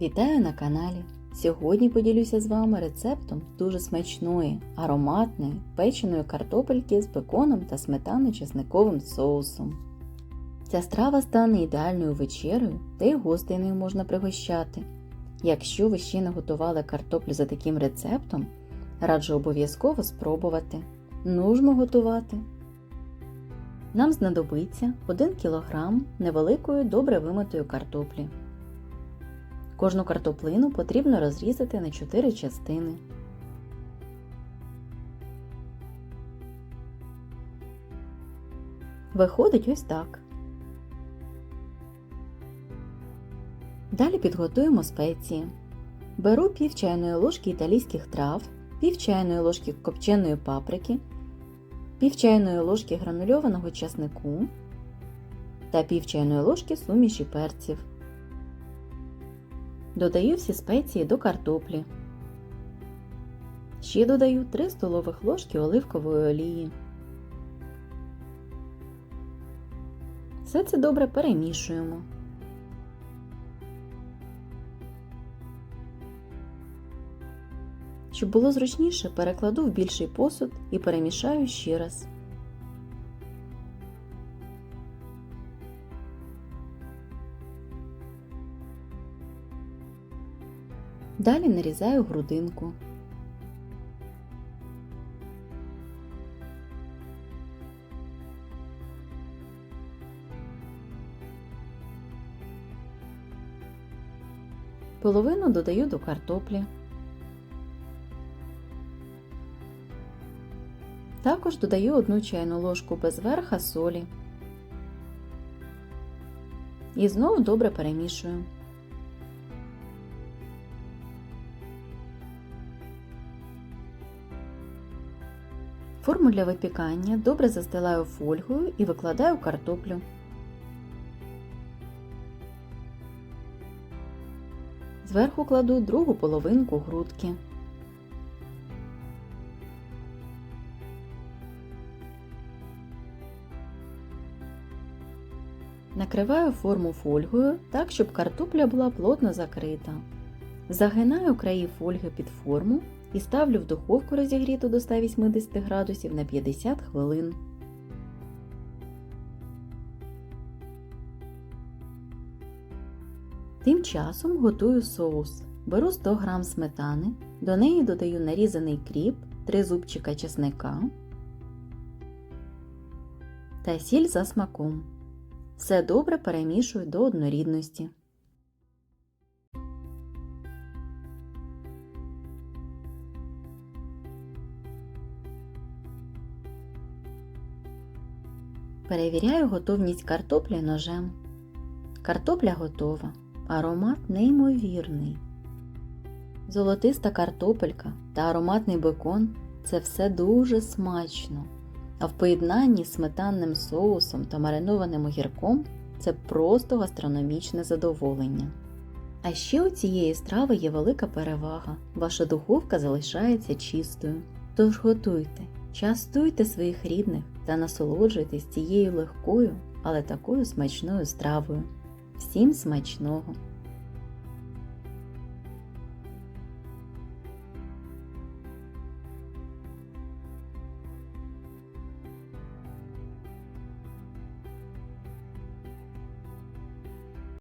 Вітаю на каналі! Сьогодні поділюся з вами рецептом дуже смачної, ароматної печеної картопельки з беконом та сметано-чесниковим соусом. Ця страва стане ідеальною вечерею, та й гостей нею можна пригощати. Якщо ви ще не готували картоплю за таким рецептом, раджу обов'язково спробувати. Нужно готувати. Нам знадобиться 1 кг невеликої добре вимитої картоплі. Кожну картоплину потрібно розрізати на 4 частини. Виходить ось так. Далі підготуємо спеції. Беру пів чайної ложки італійських трав, пів чайної ложки копченої паприки, пів чайної ложки гранульованого часнику та пів чайної ложки суміші перців. Додаю всі спеції до картоплі. Ще додаю 3 столових ложки оливкової олії. Все це добре перемішуємо. Щоб було зручніше, перекладу в більший посуд і перемішаю ще раз. Далі нарізаю грудинку. Половину додаю до картоплі. Також додаю одну чайну ложку без верха солі. І знову добре перемішую. Форму для випікання добре застилаю фольгою і викладаю картоплю. Зверху кладу другу половинку грудки. Накриваю форму фольгою так, щоб картопля була плотно закрита. Загинаю краї фольги під форму і ставлю в духовку розігріту до 180 градусів на 50 хвилин. Тим часом готую соус. Беру 100 г сметани, до неї додаю нарізаний кріп, 3 зубчика чесника та сіль за смаком. Все добре перемішую до однорідності. Перевіряю готовність картоплі ножем. Картопля готова. Аромат неймовірний. Золотиста картопелька та ароматний бекон це все дуже смачно. А в поєднанні з сметанним соусом та маринованим огірком це просто гастрономічне задоволення. А ще у цієї страви є велика перевага. Ваша духовка залишається чистою. Тож готуйте, частуйте своїх рідних та насолоджуйтесь цією легкою, але такою смачною стравою. Всім смачного!